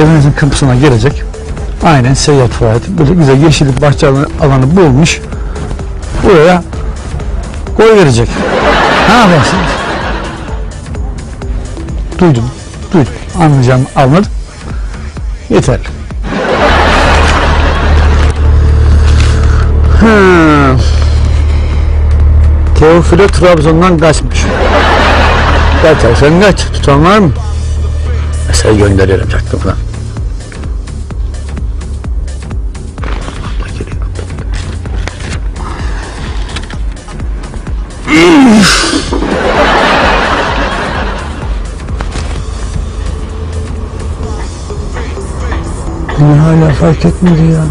evinizin kapısına gelecek. Aynen seyyar tuvaleti. Böyle güzel yeşillik bahçe alanı, bulmuş. Buraya koy verecek. Ne yaparsınız? Duydum. Duydum. Anlayacağım anladım. Yeterli. Hmm. Teofilo Trabzon'dan kaçmış. Kaçarsan kaç. Tutan var mı? Mesaj gönderiyorum çaktım falan. Beni hala fark etmedi ya.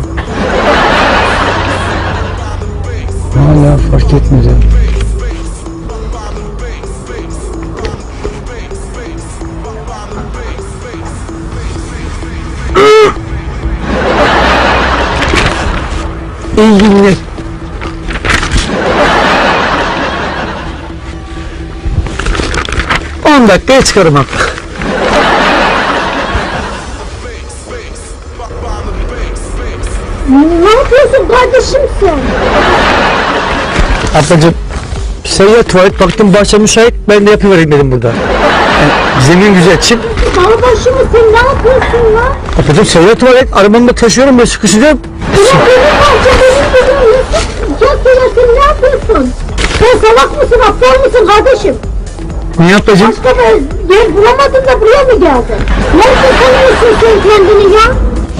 Hala fark etmedi. İyi günler. On dakikaya çıkarım abi. Ne yapıyorsun kardeşim sen? Ablacığım seyyar tuvalet baktım bahçe müsait ben de yapıvereyim dedim burada. Yani zemin güzel çim. Dağbaşı mısın? Ne yapıyorsun lan? Ablacığım seyyar tuvalet arabamı da taşıyorum ben sıkışacağım. Bahçe benim dedim. Ya sen ne yapıyorsun? Sen salak mısın? Aptal mısın kardeşim? Niye ablacığım? Başka bir yer bulamadın da buraya mı geldin? Nerede sanıyorsun sen kendini ya?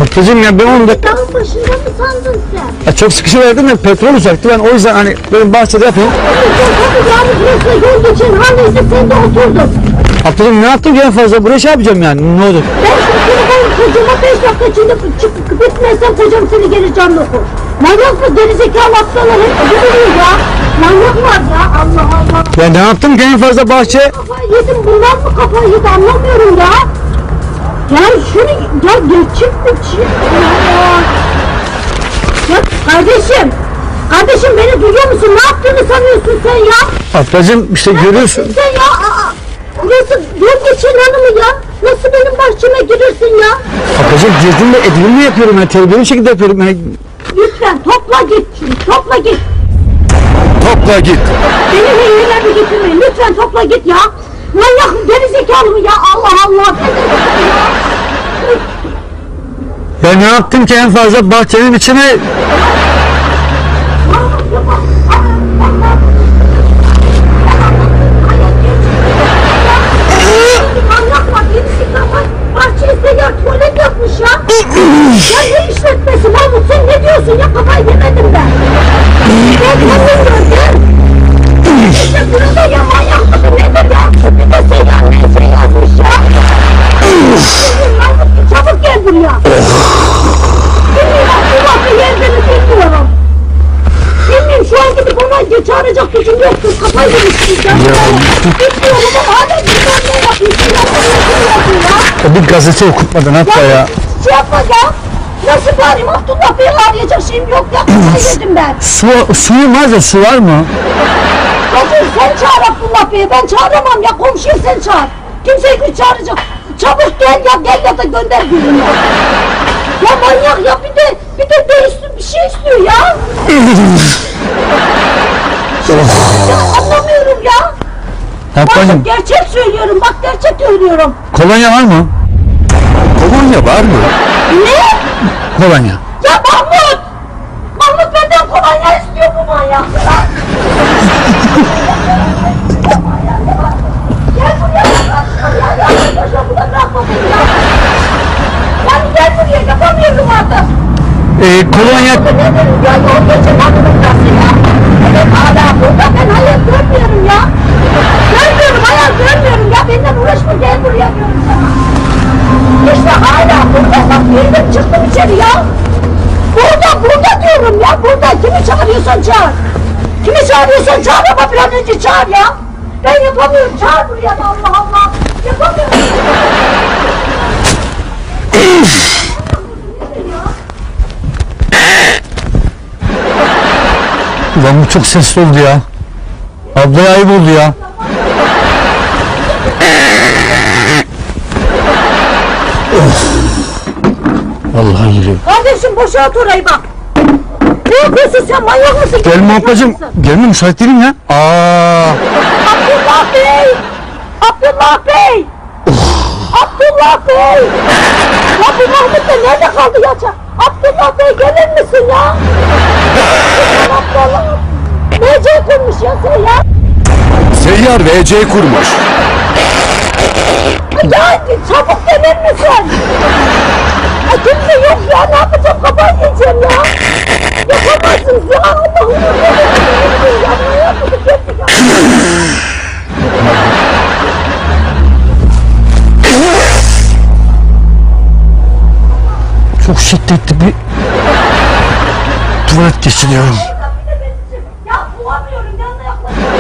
Ablacığım ya ben onu da Dağın başında mı sandın sen? ya çok sıkışıverdim de petrol uzaktı ben o yüzden hani benim bahçede yapayım. Tabii yani burası yol geçen haneyse sen de oturdun. Ablacığım ne yaptım ki en fazla buraya şey yapacağım yani ne olur. Ben şimdi ben kocama 5 dakika içinde çıkıp bitmezsem kocam seni geri canlı okur. Manyak mı gerizekalı aptallar hep biliyor ya. Manyaklar ya Allah Allah. Ya ne yaptım ki en fazla bahçe Kafayı yedim bunlar mı kafayı yedi anlamıyorum ya. Ya şunu ya geçip mi çık ya. Kardeşim. Kardeşim beni duyuyor musun? Ne yaptığını sanıyorsun sen ya? Ablacığım işte görüyorsun. Sen ya aa, burası yol geçen hanı mı ya? Nasıl benim bahçeme girirsin ya? Ablacığım girdim de edimimi yapıyorum ben terbiyeli şekilde yapıyorum. Yani, Lütfen topla git şunu topla git. topla git. Beni heyelerde getirmeyin lütfen topla git ya. Manyak mı gerizekalı mı ya Allah Allah. Ya ne yaptım ki en fazla bahçenin içine Manyak mı gerizekalı bahçeye seyyar tuvalet yapmış ya. ya diyorsun ya kafayı yemedim ben. Ben kendim gördüm. İşte burada ya manyak mısın nedir ya? Bir de seyyar neyse yazmış ya. Çabuk gel buraya. Bilmiyorum bu vakti yerini bilmiyorum. Bilmiyorum şu an gidip ona çağıracak gücüm yoktur. Kafayı yemişsin ya. Bilmiyorum ama hala bilmem ne yapıyorsun ya. Ne yapıyorsun ya? Ya bir gazete okutmadın hatta ya. Şey yapma ya. Nasıl bari Abdullah Bey'i arayacak şeyim yok ya. Kafayı yedim ben. Su, suyum var da su var mı? Hadi sen çağır Abdullah Bey'i. Ben çağıramam ya. Komşuyu sen çağır. Kimseyi güç çağıracak. Çabuk gel ya gel ya da gönder birini. Ya manyak ya bir de bir de üstü- bir şey istiyor ya. ya anlamıyorum ya. Bak gerçek söylüyorum bak gerçek söylüyorum. kolonya var mı? Kolonya var mı? Ne? Kolonya. Ya Mahmut! Mahmut benden kolonya istiyor bu manyak. Gel buraya ya. Ya boşa burada bırakma beni ya. Yani gel buraya yapamıyorum artık. Ee, kolonya Bu nedir ya yol geçen adamın nasıl ya? Evet hala burada ben hayal görmüyorum ya. Görmüyorum hayal görmüyorum ya benden uğraşma gel buraya diyorum sana. İşte hala burada bak girdim çıktım içeri ya. Burada burada diyorum ya burada kimi çağırıyorsan çağır. Kimi çağırıyorsan çağır ama bir an önce çağır ya. Ben yapamıyorum çağır buraya da Allah Allah. Yapamıyorum. Ulan bu çok sesli oldu ya. Ablaya ayıp oldu ya. Of. Vallahi geliyor. Kardeşim boşalt orayı bak. Ne yapıyorsun sen manyak mısın? Gelme ablacığım. Gelme müsait değilim ya. Aa. Abdullah Bey! Abdullah Bey! Abdullah Bey! Ya bu Mahmut da nerede kaldı ya? Abdullah Bey gelir misin ya? Abdullah! Nece kurmuş ya sen ya? Seyyar VC kurmuş. Ya çabuk gelir misin? Ya kimse yok ya ne yapacağım kafayı yiyeceğim ya. Yapamazsınız ya Allah'ım. Ya ne yapacağım getir ya. Çok şiddetli bir tuvalet geçiriyorum. Ya bulamıyorum yanına yaklaşıyorum.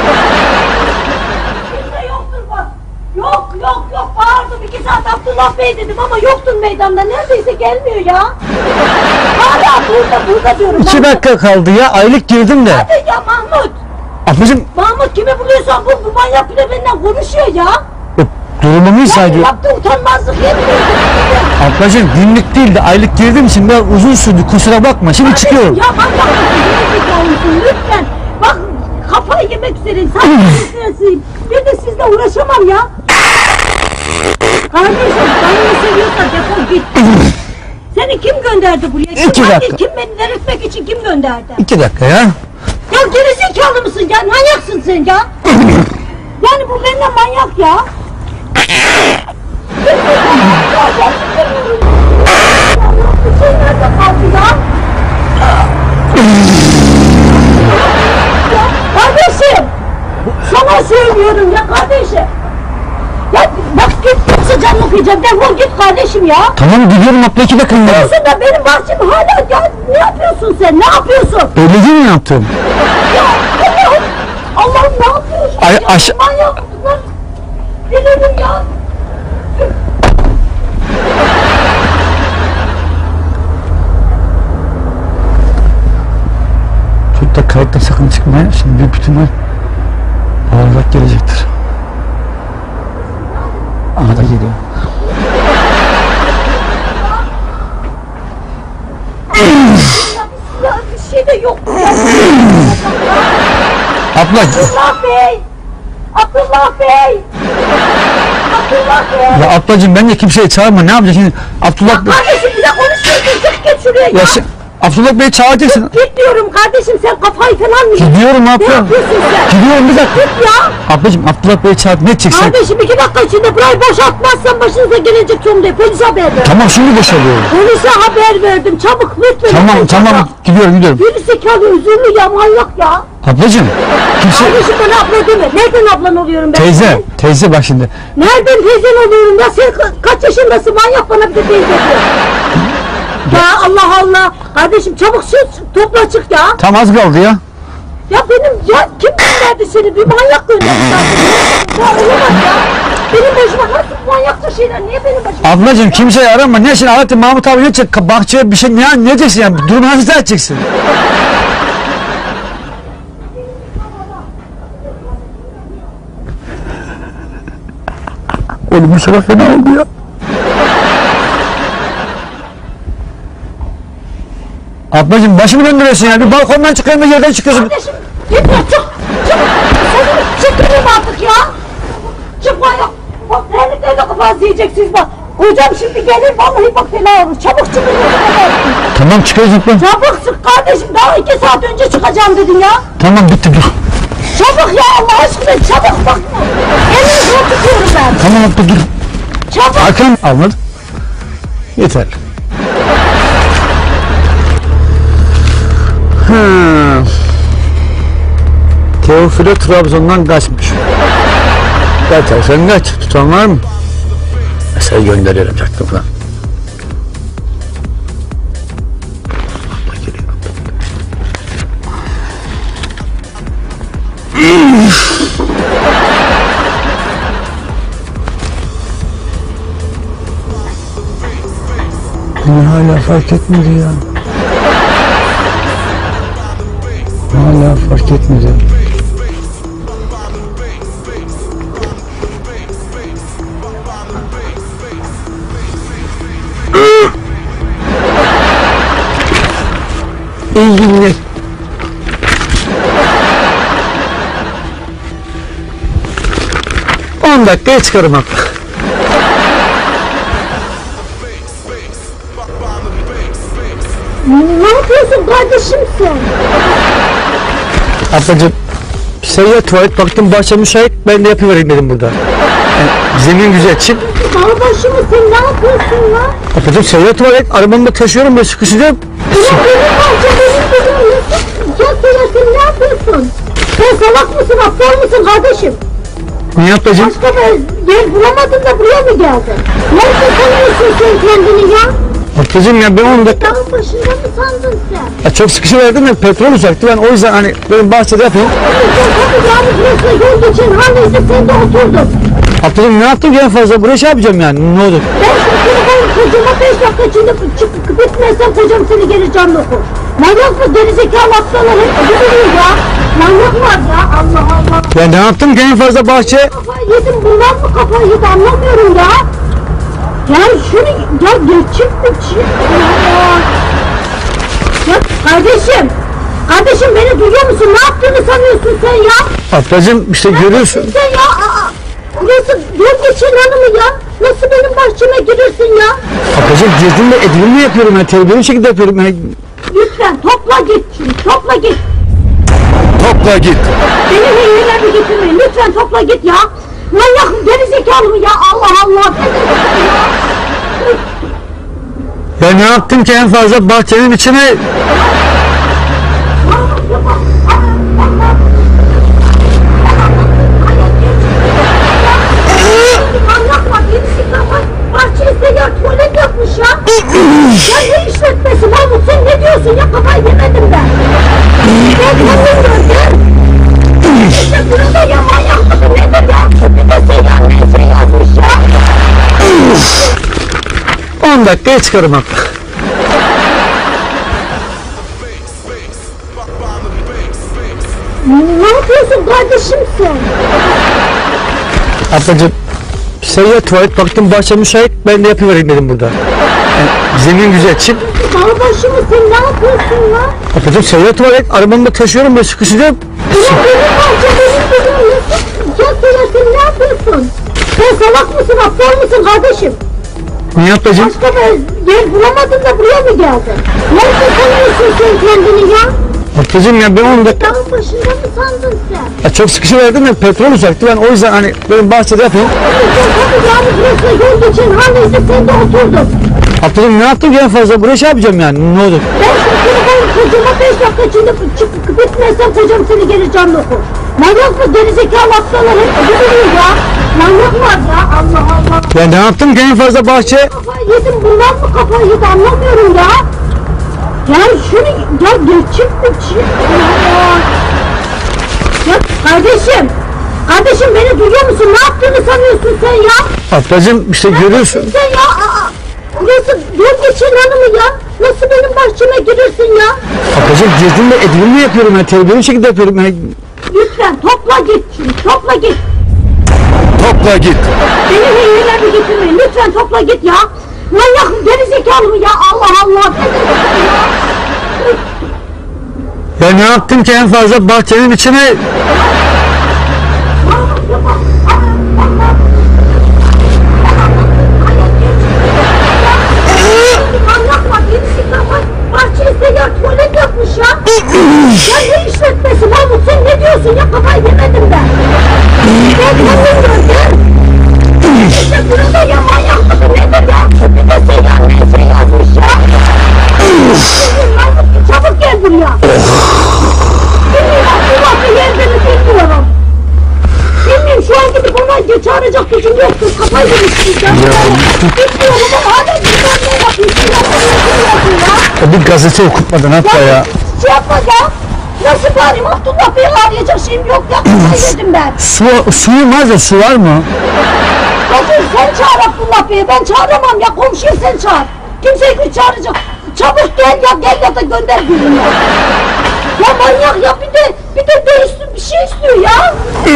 Kimse yoktur bak. Yok yok yok bağırdım iki saat Abdullah Bey dedim ama yoktun meydanda neredeyse gelmiyor ya. Hala burada burada diyorum. İki Mahmut. dakika kaldı ya. Aylık girdim de. Hadi ya Mahmut. Ablacığım Mahmut kimi buluyorsan bu, bu manyak de benden konuşuyor ya. durumumu Yani saydı. yaptığı utanmazlık yetmiyor. Ablacığım günlük değil de aylık girdiğim için biraz uzun sürdü. Kusura bakma. Şimdi çıkıyorum. Ya mısın? Gerizekalı mısın? Lütfen. Bak kafayı yemek üzereyim. Saçmalıyorsun. Bir de sizle uğraşamam ya. Kardeşim beni seviyorsan defol git. Seni kim gönderdi buraya? Kim, İki hangi- dakika. Kim beni delirtmek için kim gönderdi? İki dakika ya. Ya gerizekalı mısın ya? Manyaksın sen ya. yani bu benden manyak? Ya Kardeşim! Sana söylüyorum ya kardeşim! Bak git sıcak okuyacağım defol git kardeşim ya! Tamam gidiyorum abla iki dakika. Diyorsun da benim bahçem hala ya ne yapıyorsun sen ne yapıyorsun? Belli değil mi yaptım? Ya Allah'ım! Allah'ım ne yapıyorsun Ay, ya? aş- Manyak mısın lan? Delirdim ya! Tut da kayıtta sakın çıkmaya. Şimdi büyük ihtimal ağırlık gelecektir. Aha da geliyor. Ya bir şey de yok! Abla Abdullah Bey! Abdullah Bey! Abdullah Bey! ya ablacığım ben de kimseyi çağırma ne yapacak şimdi Abdullah Bey Kardeşim bir de konuşuyorsun çık git şuraya ya! ya Abdullah Bey'i çağıracaksın Git diyorum kardeşim sen kafayı falan mı? gidiyorum Ne abla yapıyorsun sen? gidiyorum bir dakika Git ya! ablacığım Abdullah Bey'i çağır ne çeksen Kardeşim iki dakika içinde burayı boşaltmazsan başınıza gelecek sonunda polise haber ver. tamam şimdi boşalıyorum Polise haber verdim çabuk lütfen. tamam lütfen, tamam çabuk. gidiyorum gidiyorum Geri zekalı üzümlü ya manyak ya. ablacığım kimse Kardeşim bana abla deme. Nereden ablan oluyorum ben? teyze senin? teyze bak şimdi Nereden teyzen oluyorum ya? Sen ka- kaç yaşındasın manyak bana bir de teyze diyor. Ya Allah Allah. Kardeşim çabuk şu topla çık ya. tam az kaldı ya Ya benim ya kim gönderdi seni? Bir manyak gönderdi. ya olamaz ya. Benim başıma nasıl manyaktır şeyler? Niye benim başıma? Ablacığım kimseyi arama ne şimdi Alaaddin Mahmut abi ne çek bahçeye bir şey ne, ne diyeceksin yani durumu nasıl izah edeceksin Oğlum bu sefer fena oldu ya. Ablacığım başımı döndürüyorsun ya. Bir balkondan çıkıyorsun bir yerden çıkıyorsun. Kardeşim git ya çık. Çık. Seni çıkırım artık ya. Çık manyak. Bak terliklerle kafanızı yiyeceksiniz bak. Kocam şimdi gelir vallahi bak fena olur. Çabuk çıkın. Tamam çıkıyoruz abla. Çabuk çık kardeşim. Daha iki saat önce çıkacağım dedin ya. Tamam bitti dur. Çabuk ya Allah aşkına çabuk bak. Elini zor tutuyorum ben. Tamam abla dur. Çabuk. Hakan anladım. Yeter. Ha. Teofilo Trabzon'dan kaçmış. Kaçarsan kaç. Tutan var mı? Mesaj gönderiyorum çaktım falan. Beni hala fark etmedi ya. Fark etmedi. Günler. On dakikaya çıkarım abi. Ne yapıyorsun kardeşim sen? Ablacığım seyyar tuvalet baktım bahçe müsait ben de yapıvereyim dedim burada. Yani zemin güzel çim. Kardeşim sen ne yapıyorsun lan? Ablacığım seyyar tuvalet arabamda taşıyorum ben sıkışacağım. Ulan benim bahçe benim dedim. Ya sen, sen ne yapıyorsun? Sen salak mısın aptal mısın kardeşim? Niye ablacığım? Başka bir yer bulamadın da buraya mı geldin? Nerede sanıyorsun sen kendini ya? Ablacığım ya ben 10 dakika Dağın başında mı sandın sen? ya çok sıkışıverdim ya petrol uzaktı ben o yüzden hani benim bahçede yapayım. Tabii yani burası yol geçen haliyse sen de oturdun. Ablacığım ne yaptım ki en fazla buraya şey yapacağım yani ne olur. Ben şimdi ben kocama 5 dakika içinde çıkıp bitmezsem kocam seni geri canlı okur. Manyak mı gerizekalı aptallar hep biliyor ya. Manyak var ya Allah Allah. Ya ne yaptım ki en fazla bahçe Kafayı yedim bundan mı kafayı yedi anlamıyorum ya. Ya şunu ya geçip mi çık ya. Ya kardeşim. Kardeşim beni duyuyor musun? Ne yaptığını sanıyorsun sen ya? Ablacığım işte görüyorsun. Sen ya aa, burası geçen hanımı ya. Nasıl benim bahçeme girirsin ya? Ablacığım girdim de edimimi yapıyorum ben terbiyeli şekilde yapıyorum. Yani Lütfen topla git şunu topla git. Topla git. Beni heyelerde getirmeyin lütfen topla git ya. Manyak gerizekalı mı ya Allah Allah. Ya ne yaptım ki en fazla bahçenin içine Manyak var gerizekalı var. Bahçeye seyyar tuvalet yapmış ya. ya ne işletmesi Mahmut sen ne diyorsun ya kafayı 10 dakikaya çıkarım. Ne yapıyorsun kardeşim sen? Ablacığım seyyar tuvalet baktım bahçe müsait ben de yapıvereyim dedim burada. Yani zemin güzel çim. Kardeşim sen ne yapıyorsun lan? Ablacığım seyyar tuvalet arabamda taşıyorum ben sıkışacağım. Ulan benim bahçe benim dedim. Ya sen, sen ne yapıyorsun? Sen salak mısın aptal mısın kardeşim? Niye ablacığım? Başka bir yer bulamadın da buraya mı geldin? Nerede sanıyorsun sen kendini ya? Ablacığım ya ben 10 dakika Dağın başında mı sandın sen? ya çok sıkışıverdim ya petrol uzaktı ben o yüzden hani benim bahçede yapayım. Tabii yani burası yol geçen haliyse sen de oturdun. Ablacığım ne yaptım ki en fazla buraya şey yapacağım yani ne olur. Ben şimdi ben kocama 5 dakika içinde çıkıp bitmezsem kocam seni geri canlı okur. Manyak mı gerizekalı aptallar hep biliyor ya. Manyak var ya Allah Allah. Ya ne yaptım ki en fazla bahçe Kafayı yedim bundan mı kafayı yedi anlamıyorum ya. Ya şunu ya geçip mi çık ya. Kardeşim. Kardeşim beni duyuyor musun? Ne yaptığını sanıyorsun sen ya? Ablacığım işte görüyorsun. Sen ya aa, burası yol geçen hanımı ya. Nasıl benim bahçeme girirsin ya? Ablacığım girdim de edimimi yapıyorum ben terbiyeli şekilde yapıyorum. Yani Lütfen topla git şunu topla git. Topla git. Beni heyelerde getirmeyin lütfen topla git ya. Manyak gerizekalı mı ya Allah Allah. Ya ne yaptım ki en fazla bahçenin içine gazete okutmadan hatta ya. Şey yapma ya. Nasıl bağırayım Abdullah Bey'i arayacak şeyim yok ya. Kafayı yedim ben. Su, suyun var da su var mı? Bakın sen çağır Abdullah Bey'i ben çağıramam ya. Komşuyu sen çağır. Kimseyi güç çağıracak. Çabuk gel ya gel ya da gönder birini. Ya manyak ya bir de bir de bir, üstü- bir şey istiyor ya.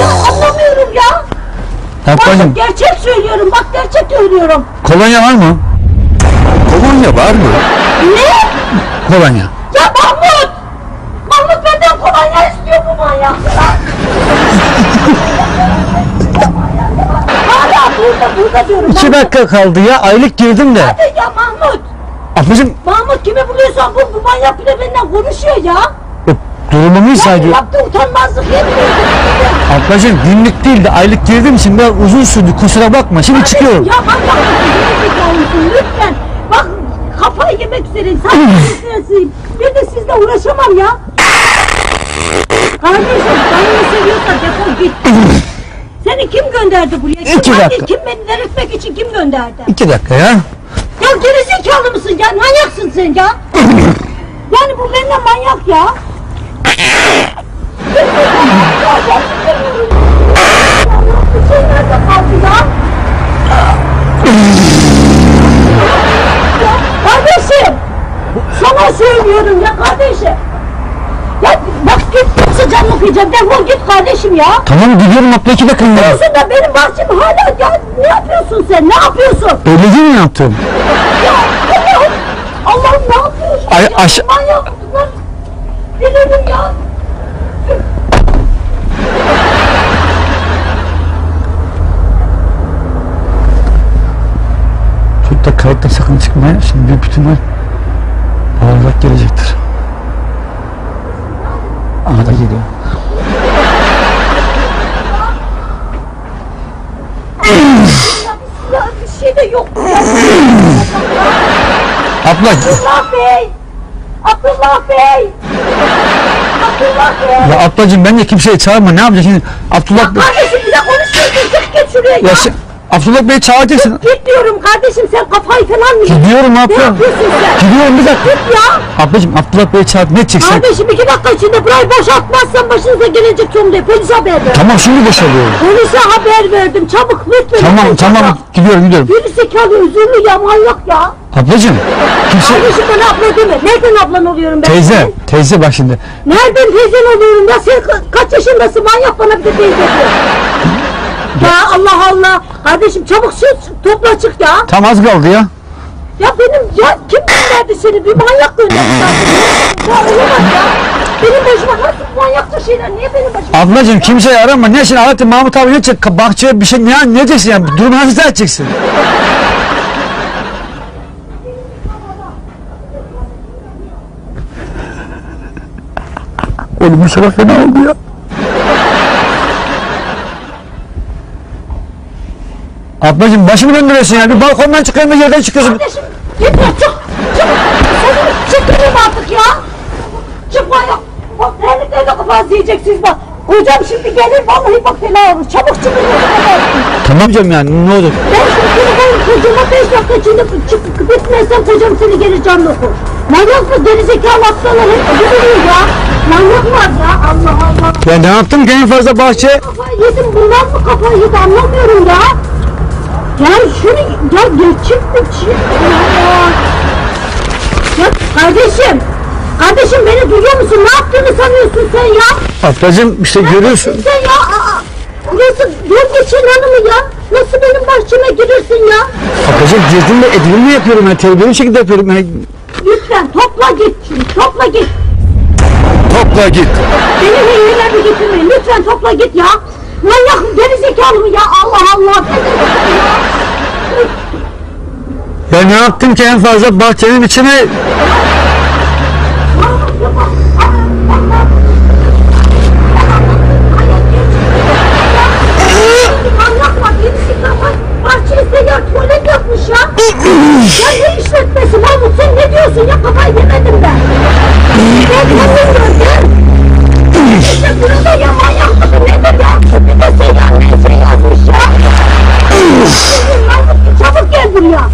ya anlamıyorum ya. Bak gerçek söylüyorum bak gerçek söylüyorum. kolonya var mı? Kolonya var mı? Ne? Kolonya. Ya Mahmut! Mahmut benden kolonya istiyor bu manyak ya. Hala burada burada diyorum. İki dakika kaldı ya. Aylık girdim de. Hadi ya Mahmut. Ablacığım Mahmut kimi buluyorsan bu, bu manyak bile benden konuşuyor ya. Durumumu sadece. yaptığı utanmazlık yetmiyor. Ablacığım günlük değil de aylık girdiğim için biraz uzun sürdü. Kusura bakma. Şimdi çıkıyorum. Ya? Gerizekalı mısın? Lütfen. Bak kafayı yemek üzereyim. Sen üstünesiyim. Bir de sizle uğraşamam ya. Kardeşim beni seviyorsan defol git. Seni kim gönderdi buraya? Kim, İki dakika. Kim beni delirtmek için kim gönderdi? İki dakika ya. Ya gerizekalı mısın ya? Manyaksın sen ya. yani bu benden manyak ya. Kardeşim! Sana söylüyorum ya kardeşim. Ya bak git yoksa canını okuyacağım. Defol git kardeşim ya. Tamam gidiyorum abla iki dakika. ya. Diyorsun da benim bahçem hala ya ne yapıyorsun sen? Ne yapıyorsun? Değil mi yaptım? Ya Allah'ım Allah'ım ne yapıyorsun? Ay, ya? aş- Manyak Delirdim ya. Tut da kayıtta sakın çıkmaya. Şimdi büyük ihtimal ağırlık gelecektir. Aha da geliyor. Ya bir şey de yok. Abla Abdullah Bey. Abdullah Bey. Ya ablacığım ben de kimseyi çağırma ne yapacaksın şimdi Abdullah Bey Kardeşim bir de konuşuyorsun. Çık git şuraya ya. ya Abdullah Bey çağıracaksın Git diyorum kardeşim sen kafayı falan mı? gidiyorum Ne abla yapıyorsun sen? gidiyorum bir dakika Git ya. ablacığım Abdullah Bey çağır ne çeksen Kardeşim iki dakika içinde burayı boşaltmazsan başınıza gelecek diye polise haber ver. tamam şimdi boşalıyorum Polise haber verdim çabuk lütfen. tamam Polise tamam gidiyorum gidiyorum Geri zekalı üzümlü ya manyak ya. ablacığım kimse Kardeşim bana abla deme. Nereden ablan oluyorum ben? teyze senin? teyze bak şimdi Nereden teyzen oluyorum ya? Sen ka- kaç yaşındasın manyak bana bir de teyze diyor. Ya Allah Allah. Kardeşim çabuk çık topla çık ya. tam az kaldı ya Ya benim ya kim gönderdi seni? Bir manyak gönderdi zaten. Ya olamaz ya. Benim başıma nasıl manyakça şeyler niye benim başıma? ablacığım kimseyi arama ne şimdi Alaaddin Mahmut abi ne çek bahçeye bir şey ne, ne diyeceksin yani durumu nasıl edeceksin Oğlum bu sefer fena oldu ya. Ablacığım başımı döndürüyorsun ya. Bir balkondan çıkıyorsun bir yerden çıkıyorsun. Kardeşim gitme çık. Çık. Seni çıkırım artık ya. Çık manyak. Bak terliklerle kafanızı yiyeceksiniz bak. Hocam şimdi gelir vallahi bak fena olur. Çabuk çıkın. Tamam canım yani ne olur. Ben şimdi ben kocama 5 dakika içinde çıkıp bitmezsem kocam seni gelir canlı okur. Manyak mı gerizekalı aptallar hep biliyor ya. Manyak var ya Allah Allah. Ya ne yaptım ki en fazla bahçe? Kafayı yedim bundan mı kafayı yedi anlamıyorum ya. Yani şunu ya geçip mi çift ya. Kardeşim. Kardeşim beni duyuyor musun? Ne yaptığını sanıyorsun sen ya? Ablacığım işte görüyorsun. Sen ya. Aa, burası yol geçen hanı mı ya? Nasıl benim bahçeme girirsin ya? Ablacığım girdim de edilimi yapıyorum ben terbiyeli şekilde yapıyorum. Yani Lütfen topla git şimdi topla git. Topla git. Beni heyyelerle getirmeyin lütfen topla git ya. Manyak mı gerizekalı mı ya Allah Allah. Ya ne yaptım ki en fazla bahçenin içine Manyak var gerizekalı. Bahçeye seyyar tuvalet yapmış ya. ya ne işletmesi Mahmut sen ne diyorsun ya kafayı yemedim ben. Ben kendim buraya.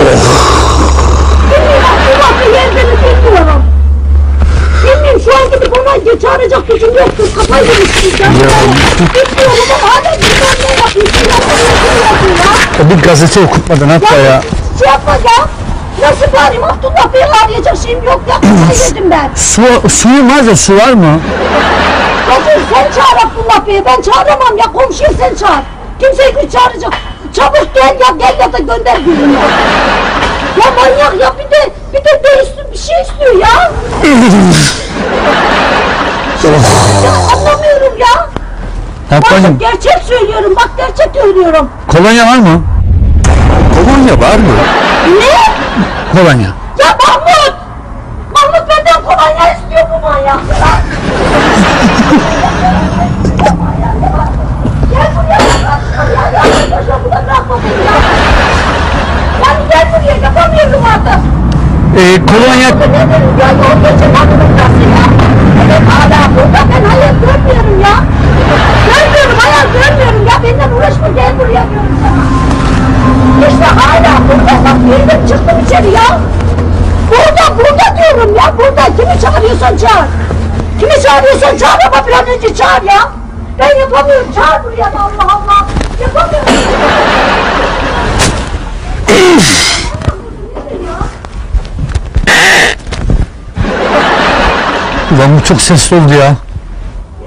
Bilmiyorum bu vakti yerini bilmiyorum. Bilmiyorum şu an gidip ona çağıracak gücüm yoktur. Kafayı ya. Bilmiyorum ama hala bilmem ne yapıyorsun ya. Ya? bir gazete okutmadan hatta ya. Şey yapma ya. Nasıl bağırayım Abdullah Bey'i arayacak şeyim yok ya. Kafayı yedim ben. Su, suyun var da su var mı? Hadi sen çağır Abdullah Bey'i ben çağıramam ya. Komşuyu sen çağır. Kimseyi bir çağıracak. Çabuk gel ya gel ya da gönder birini. Ya manyak ya bir de bir de değişsin bir şey istiyor ya. ya anlamıyorum ya. Bak Ablacığım gerçek söylüyorum bak gerçek söylüyorum. kolonya var mı? Kolonya var mı? Ne? Kolonya. Ya Mahmut! Mahmut benden kolonya istiyor bu manyak ya. Gel buraya ya. Ya arkadaşlar bu da bırakma beni ya. Yani gel buraya yapamıyorum artık. Ee, kolonya ya yol geçemem burası ya. Evet burada ben hayır görmüyorum ya. Görmüyorum hayır görmüyorum ya benden uğraşma gel buraya diyorum. İşte hala burada bak girdim çıktım içeri ya. Burada burada diyorum ya burada kimi çağırıyorsan çağır. Kimi çağır ama bir an çağır ya. Ben yapamıyorum çağır buraya Allah Allah. Yapamıyorum. Ulan bu çok sesli oldu ya.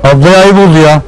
Ablaya ayıp oldu ya.